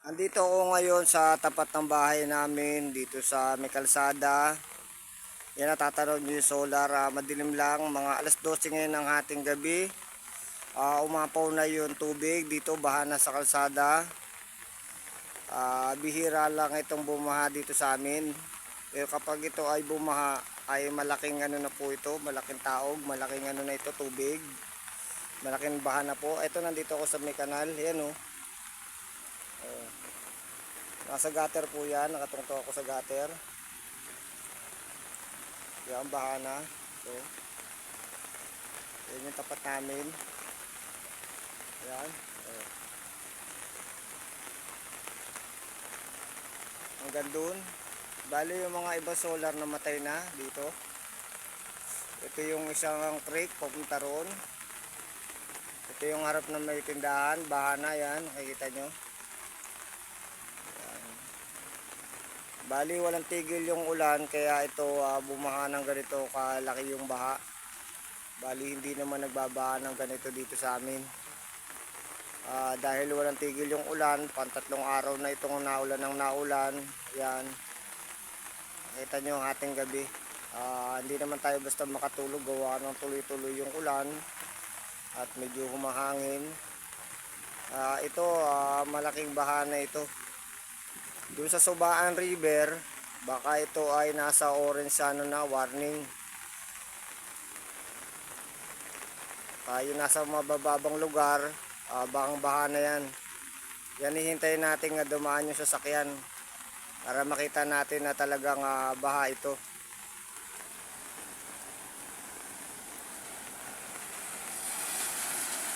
Andito ako ngayon sa tapat ng bahay namin dito sa may kalsada. Yan natatanaw nyo yung solar. ah, madilim lang, mga alas 12 ngayon ng hating gabi. Ah, umapaw na yung tubig dito, baha na sa kalsada. Ah, bihira lang itong bumaha dito sa amin. Pero kapag ito ay bumaha, ay malaking ano na po ito, malaking taog, malaking ano na ito, tubig. Malaking baha na po. Ito nandito ako sa may kanal, yan oh. Oh. Nasa gutter po yan, nakatungtong ako sa gutter. Yan, baha na. So, yan yung tapat namin. Yan. Oh. Hanggang dun. Bali yung mga iba solar na matay na dito. Ito yung isang creek papunta roon. Ito yung harap na may tindahan, baha na yan, nakikita nyo. Bali walang tigil yung ulan kaya ito ah, bumaha ng ganito kalaki yung baha. Bali hindi naman nagbabaha ng ganito dito sa amin. Ah, dahil walang tigil yung ulan, pantatlong araw na itong naulan ng naulan. Yan. Nakita nyo ang ating gabi. Ah, hindi naman tayo basta makatulog gawa ng tuloy-tuloy yung ulan at medyo humahangin. Ah, ito ah, malaking baha na ito. Doon sa Subaan River, baka ito ay nasa orange ano na warning. Tayo nasa mabababang lugar, ah, bakang baha na yan. Yan hihintayin natin nga dumaan yung sasakyan para makita natin na talagang ah, baha ito.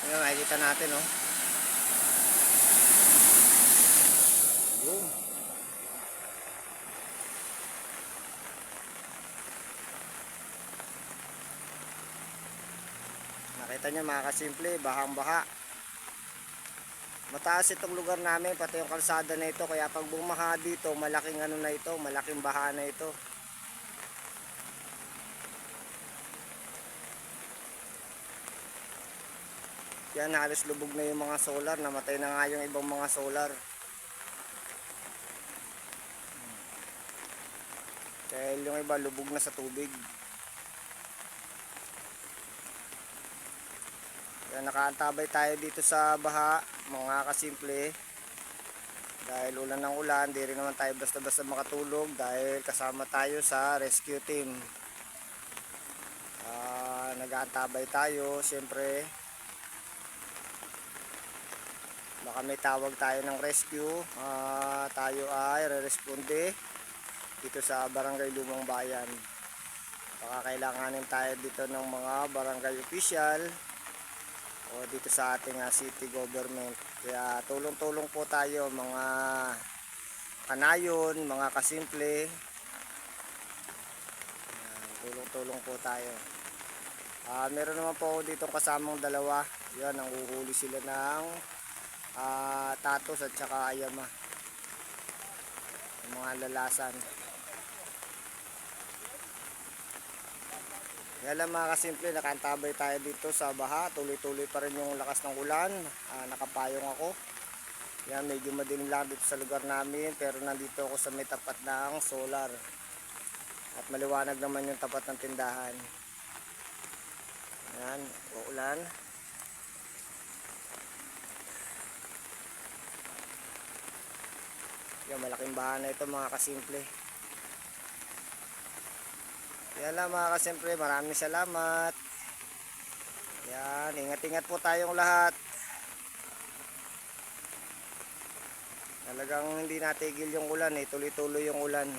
Ayan, makikita natin, oh. Nakita nyo mga kasimple, bahang baha. Mataas itong lugar namin, pati yung kalsada na ito. Kaya pag bumaha dito, malaking ano na ito, malaking baha na ito. Yan, halos lubog na yung mga solar. Namatay na nga yung ibang mga solar. Dahil yung iba lubog na sa tubig. Kaya nakaantabay tayo dito sa baha, mga kasimple. Dahil ulan ng ulan, di rin naman tayo basta-basta makatulog dahil kasama tayo sa rescue team. Ah, nag-aantabay tayo, siyempre. Baka may tawag tayo ng rescue. Ah, tayo ay re-responde dito sa Barangay Lumang Bayan. Baka kailanganin tayo dito ng mga barangay official o dito sa ating ah, city government. Kaya tulong-tulong po tayo mga kanayon, mga kasimple. Tulong-tulong po tayo. Ah, meron naman po dito kasamang dalawa. Yan, ang uhuli sila ng ah, tatos at saka ayama. Mga lalasan. Kaya lang mga kasimple, nakantabay tayo dito sa baha. Tuloy-tuloy pa rin yung lakas ng ulan. Ah, nakapayong ako. Yan, medyo madilim lang dito sa lugar namin. Pero nandito ako sa may tapat ng solar. At maliwanag naman yung tapat ng tindahan. Yan, uulan. Yan, malaking baha na ito mga kasimple. Yan lang mga kasimple, maraming salamat. Yan, ingat-ingat po tayong lahat. Talagang hindi natigil yung ulan eh, tuloy-tuloy yung ulan.